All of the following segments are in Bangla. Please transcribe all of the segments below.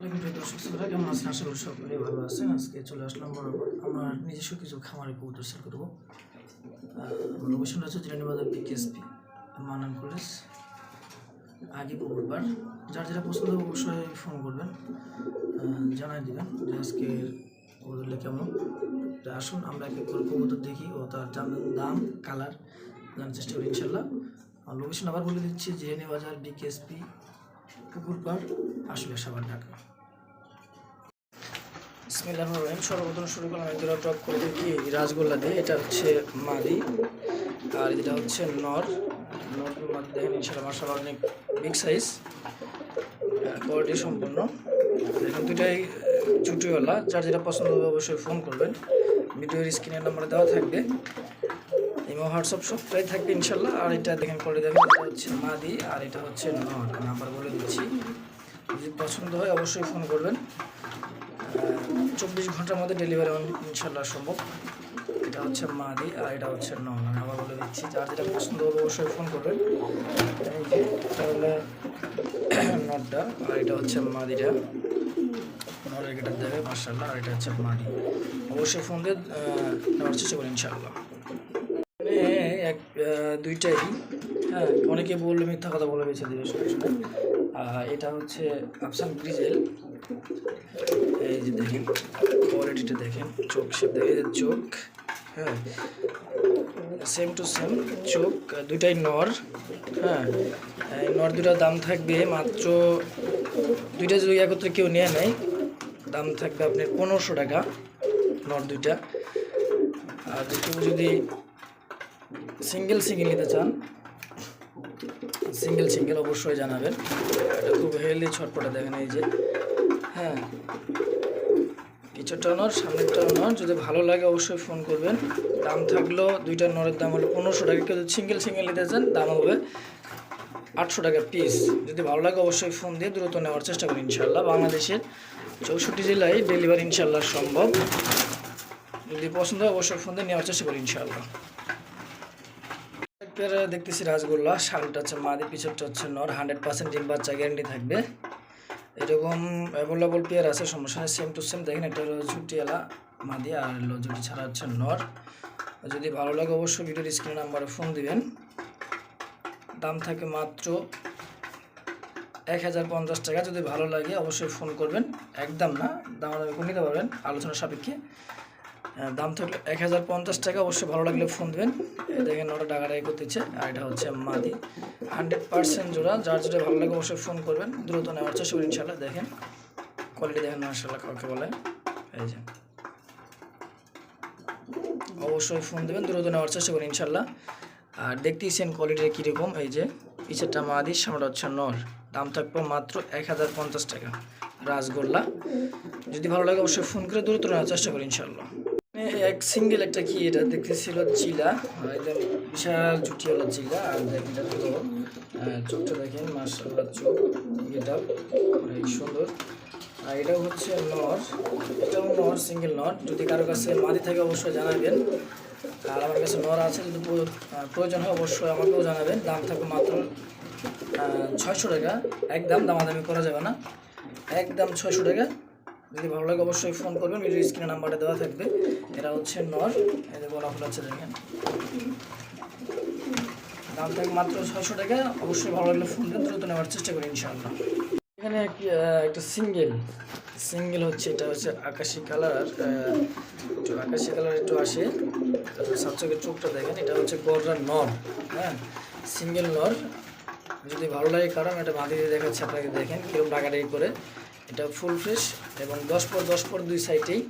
দর্শক শ্রোতা কেমন আছেন? আশা করি সকলেই ভালো আছেন। আজকে চলে আসলাম বরাবর আমার নিজস্ব কিছু খামারে কবুতর সেল করব। লোকেশন হচ্ছে জিরানিবাজার বিকেএসপি, মানান কলেজ। আগে পুকুরবার যার যেটা পছন্দ অবশ্যই ফোন করবেন। জানাই দিবেন যে আজকে কবুতরগুলো কেমন। আসুন, আমরা এক করে কবুতর দেখি ও তার দাম কালার জানার চেষ্টা করি ইনশাল্লাহ। লোকেশন আবার বলে দিচ্ছি জিরানি বাজার বিকেএসপি পুকুরপাড়, আসলে সাবার ঢাকা। রহিম। সর্বপ্রথম শুরু করলাম দুটো টপ করে দেখি রাজগোল্লা দিয়ে। এটা হচ্ছে মাদি আর এটা হচ্ছে নর। নর মাদি দেখেন ইনশাল্লাহ মার্শাল অনেক বিগ সাইজ কোয়ালিটি সম্পূর্ণ দেখেন দুটাই চুটিওয়ালা। যার যেটা পছন্দ হবে অবশ্যই ফোন করবেন। ভিডিওর স্ক্রিনের নাম্বারে দেওয়া থাকবে। হোয়াটসঅ্যাপ সবটাই থাকবে ইনশাল্লাহ আর এটা দেখেন কোয়ালিটি দেখেন, এটা হচ্ছে মাদি, আর এটা হচ্ছে নর নাম্বার বলে দিচ্ছি। যদি পছন্দ হয় অবশ্যই ফোন করবেন। চব্বিশ ঘণ্টার মধ্যে ডেলিভারি ইনশাল্লাহ সম্ভব। এটা হচ্ছে মাদি, আর এটা হচ্ছে নন আমি আবার বলে দিচ্ছি। যার যেটা পছন্দ হবে অবশ্যই ফোন করবেন। যে নটটা আর এটা হচ্ছে মাদিটা। নরের গেটার দেবে মার্শাল্লাহ আর এটা হচ্ছে মাদি। অবশ্যই ফোন দিয়ে নেওয়ার চেষ্টা করি ইনশাল্লাহ এখানে এক দুইটাই। হ্যাঁ অনেকে বললে মিথ্যা কথা বলে বেছে দেবে এটা হচ্ছে আফসান ব্রিজেল এই যে দেখেন কোয়ালিটিটা দেখেন, চোখ সে দেখে চোখ হ্যাঁ সেম টু সেম চোখ, দুইটাই নর হ্যাঁ নর দুটার দাম থাকবে মাত্র, দুইটা যদি একত্রে কেউ নিয়ে নেয় দাম থাকবে আপনার পনেরোশো টাকা, নর দুইটা। আর যদি সিঙ্গেল সিঙ্গেল নিতে চান? সিঙ্গেল সিঙ্গেল অবশ্যই জানাবেন। এটা খুব হেলদি ছটপটে, দেখেন এই যে। হ্যাঁ। কিছুটা নর, সামনেরটা নর, যদি ভালো লাগে অবশ্যই ফোন করবেন। দাম থাকল দুইটা নরের দাম হলো পনেরোশো টাকা। কেউ সিঙ্গেল সিঙ্গেল নিতে চান, দাম হবে আটশো টাকা পিস যদি ভালো লাগে অবশ্যই ফোন দিয়ে দ্রুত নেওয়ার চেষ্টা করি ইনশাল্লাহ বাংলাদেশের চৌষট্টি জেলায় ডেলিভারি ইনশাল্লাহ সম্ভব। যদি পছন্দ হয় অবশ্যই ফোন দিয়ে নেওয়ার চেষ্টা করি ইনশাল্লাহ এর দেখতেছি রাসগোল্লা শালটা হচ্ছে মাদি পিছরটা হচ্ছে নর হান্ড্রেড পার্সেন্ট ডিম বাচ্চা গ্যারেন্টি থাকবে। এরকম অ্যাভেলেবল পেয়ার আছে, সমস্যা নেই সেম টু সেম দেখেন এটা হলো ঝুটিয়ালা, মাদি আর হলো ঝুটি ছাড়া হচ্ছে নর। যদি ভালো লাগে অবশ্যই ভিডিওর স্ক্রিন নাম্বারে ফোন দিবেন। দাম থাকে মাত্র এক হাজার পঞ্চাশ টাকা। যদি ভালো লাগে অবশ্যই ফোন করবেন। একদম না দাম দামি নিতে পারবেন। আলোচনা সাপেক্ষে। দাম থাকলে এক হাজার পঞ্চাশ টাকা, অবশ্যই ভালো লাগলে ফোন দেবেন। দেখেন ওটা ডাকাডাকি করতেছে, আর এটা হচ্ছে মাদি। হান্ড্রেড পার্সেন্ট জোড়া, যার যেটা ভালো লাগে অবশ্যই ফোন করবেন। দ্রুত নেওয়ার চেষ্টা করুন ইনশাল্লাহ দেখেন। কোয়ালিটি দেখেন মার্শাল্লাহ কাউকে বলে। এই যে। অবশ্যই ফোন দেবেন, দ্রুত নেওয়ার চেষ্টা করুন ইনশাল্লাহ আর দেখতেইছেন কোয়ালিটিটা কীরকম, এই যে। পিছেরটা মাদি, সামনেটা হচ্ছে নর। দাম থাকবে মাত্র এক হাজার পঞ্চাশ টাকা। রাসগোল্লা যদি ভালো লাগে, অবশ্যই ফোন করে দ্রুত নেওয়ার চেষ্টা করি ইনশাল্লাহ এক সিঙ্গেল একটা কি এটা? দেখতেছিল চিলা। একদম বিশাল হলো চিলা। আর এটা তো চোখটা দেখেন মার্শাল্লাহ চোখ। এটা অনেক সুন্দর। আর এটাও হচ্ছে নর। এটাও নর সিঙ্গেল নর। যদি কারও কাছে মাদি থাকে, অবশ্যই জানাবেন। আর আমার কাছে নর আছে, যদি প্রয়োজন হয়, অবশ্যই আমাকেও জানাবেন। দাম থাকবে মাত্র ছয়শো টাকা। একদম দামাদামি করা যাবে না। একদম ছয়শো টাকা। যদি ভালো লাগে অবশ্যই ফোন করবেন ভিডিও স্ক্রিনে নাম্বারটা দেওয়া থাকবে। এরা হচ্ছে নর এদের ফুল আছে দেখেন। দাম থাকবে মাত্র ছয়শো টাকা অবশ্যই ভালো লাগলে ফোন দিয়ে দ্রুত নেওয়ার চেষ্টা করি ইনশাআল্লাহ। এখানে এক, একটা সিঙ্গেল সিঙ্গেল হচ্ছে এটা হচ্ছে আকাশি কালার একটু আকাশি কালার একটু আসে। তারপরে সাতচকের চোখটা দেখেন এটা হচ্ছে গররা নর হ্যাঁ? সিঙ্গেল নর যদি ভালো লাগে কারণ এটা বাঁধিয়ে দেখাচ্ছে আপনাকে দেখেন কীরকম ডাকাডাকি করে। এটা ফুল ফ্রেশ এবং দশ পর দশ পর দুই সাইডেই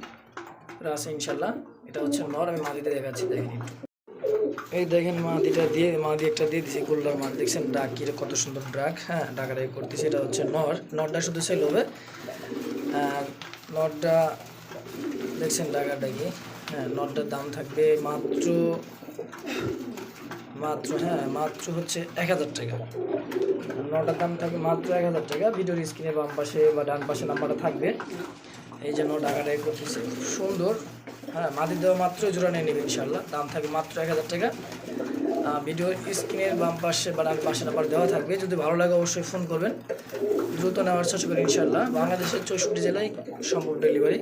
আছে ইনশাল্লাহ। এটা হচ্ছে নর, আমি মাটিতে দেখাচ্ছি, দেখেন। এই দেখেন মাদিটা দিয়ে মাদি একটা দিয়ে দিছি গোল্ডার মাছ দেখছেন ডাক কি কত সুন্দর ডাক হ্যাঁ ডাকাডাকি করতেছে, এটা হচ্ছে নর। নরটা শুধু সেল হবে। নরটা, দেখছেন ডাকাডাকি হ্যাঁ নরটার দাম থাকবে মাত্র মাত্র হ্যাঁ মাত্র হচ্ছে এক হাজার টাকা। নটার দাম থাকবে মাত্র এক হাজার টাকা। ভিডিওর স্ক্রিনে বাম পাশে বা ডান পাশে নাম্বারটা থাকবে। এই যে নোট আগাটাই করতেছে সুন্দর। হ্যাঁ মাটির দেওয়া মাত্র জোড়া নিয়ে নেবে ইনশাল্লাহ দাম থাকবে মাত্র এক হাজার টাকা। ভিডিওর স্ক্রিনের বাম পাশে বা ডান পাশে নাম্বার দেওয়া থাকবে। যদি ভালো লাগে অবশ্যই ফোন করবেন। দ্রুত নেওয়ার চেষ্টা করি ইনশাল্লাহ বাংলাদেশের চৌষট্টি জেলায় সম্ভব ডেলিভারি।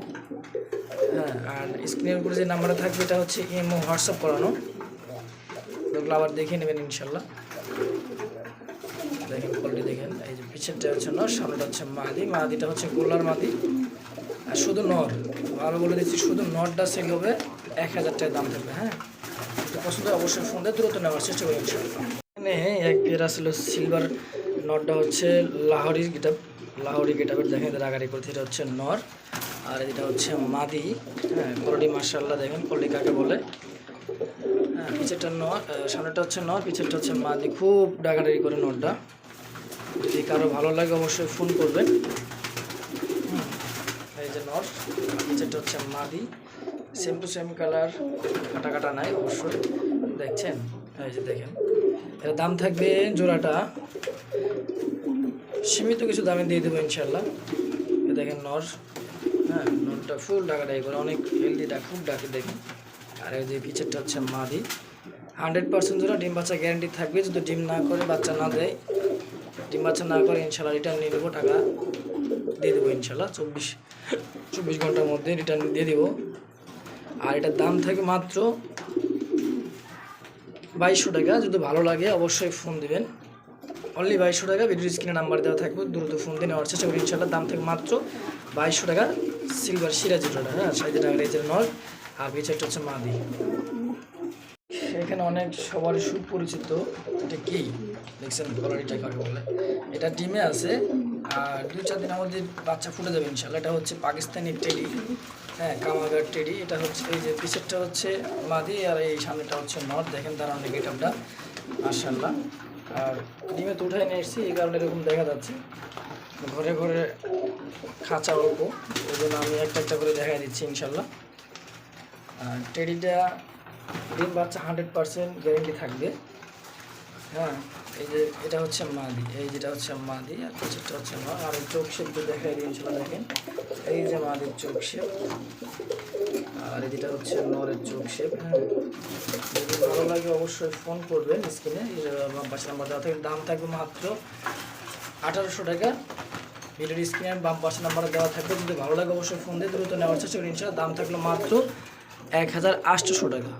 হ্যাঁ আর স্ক্রিনের উপরে যে নাম্বারটা থাকবে, এটা হচ্ছে ইএমও হোয়াটসঅ্যাপ করানো। ওগুলো আবার দেখে নেবেন ইনশাল্লাহ। দেখেন কোয়ালিটি দেখেন। এই যে পিছনটা হচ্ছে নর, সামনেটা হচ্ছে মাদি। মাদিটা হচ্ছে গোলার মাদি। আর শুধু নর আরও বলে দিচ্ছি, শুধু নরটা সেল হবে, এক হাজার টাকা দাম থাকবে হ্যাঁ? যদি পছন্দ অবশ্যই ফোন দিয়ে দ্রুত নেওয়ার চেষ্টা করি ইনশাল্লাহ। এক পেয়ার আসলে সিলভার নটটা হচ্ছে লাহোরি গেটাপ লাহোরি গেটাপের দেখেন এটা রাগারি করছে এটা হচ্ছে নর। আর এটা হচ্ছে মাদি হ্যাঁ? কোয়ালিটি মার্শাল্লাহ দেখেন কোয়ালিটি কাকে বলে? পিছেরটা আহ, সামনেটা হচ্ছে নর পিছেরটা হচ্ছে মাদি খুব ডাকাডাকি করে নটটা যদি কারও ভালো লাগে অবশ্যই ফোন করবেন। এই যে আর পিছেরটা হচ্ছে মাদি সেম টু সেম কালার কাটা কাটা নাই অবশ্যই। দেখছেন? এই যে দেখেন। এর দাম থাকবে জোড়াটা। সীমিত কিছু দামে দিয়ে দেবো ইনশাল্লাহ দেখেন নর হ্যাঁ নরটা ফুল ডাকাডাকি করে অনেক হেলদিটা খুব ডাকে দেখেন আর এই যে পিছেরটা হচ্ছে মাদি। হান্ড্রেড পার্সেন্ট জোড়া ডিম বাচ্চা গ্যারান্টি থাকবে, যদি ডিম না করে, বাচ্চা না দেয়, ডিম বাচ্চা না করে ইনশাল্লাহ রিটার্ন নিয়ে নেব, টাকা দিয়ে দেবো ইনশাল্লাহ, চব্বিশ চব্বিশ ঘণ্টার মধ্যে রিটার্ন দিয়ে দেবো। আর এটার দাম থাকে মাত্র বাইশশো টাকা, যদি ভালো লাগে অবশ্যই ফোন দিবেন। অনলি বাইশশো টাকা ভিডিও স্ক্রিনে নাম্বার দেওয়া থাকবে, দ্রুত ফোন দিয়ে নেওয়ার চেষ্টা করি ইনশাল্লাহ। দাম থেকে মাত্র বাইশশো টাকা সিলভার সিরাজি টাকা হ্যাঁ সাইজে টাকা, রেজের নল। আর পিছারটা হচ্ছে মাদি। এখানে অনেক সবার সুপরিচিত। এটা কি? দেখছেন কোয়ালিটিটা কাকে বলে? এটা ডিমে আছে, আর দুই, চার দিনের মধ্যে বাচ্চা ফুটে যাবে ইনশাল্লাহ এটা হচ্ছে পাকিস্তানি টেডি। হ্যাঁ কামাগার টেডি। এটা হচ্ছে এই যে পিছেরটা হচ্ছে মাদি, আর এই সামনেটা হচ্ছে নর্থ। দেখেন তার অনেক গেটআপটা। মার্শাল্লাহ আর ডিমে তো উঠাই নিয়ে এসেছি, এই কারণে এরকম দেখা যাচ্ছে। ঘরে ঘরে খাঁচা অল্প। ওই জন্য আমি একটা একটা করে দেখা দিচ্ছি ইনশাল্লাহ টেডিটা ডিম বাচ্চা হান্ড্রেড পার্সেন্ট গ্যারেন্টি থাকবে। হ্যাঁ এই যে এটা হচ্ছে মাদি, এই যেটা হচ্ছে মাদি আর কিছুটা হচ্ছে মা, আর চোখ শেপ দেখাই দিয়েছিল দেখেন। এই যে মাদির চোখ শেপ, আর যেটা হচ্ছে নরের চোখ শেপ হ্যাঁ। যদি ভালো লাগে অবশ্যই ফোন করবেন স্ক্রিনে পাশে নাম্বার দেওয়া থাকে দাম থাকবে মাত্র আঠারোশো টাকা। ভিডিওর স্ক্রিনে বাম পাশে নাম্বার দেওয়া থাকবে, যদি ভালো লাগে অবশ্যই ফোন দিয়ে দ্রুত নেওয়ার চেষ্টা করি দাম থাকল মাত্র এক হাজার আটশোশো টাকা।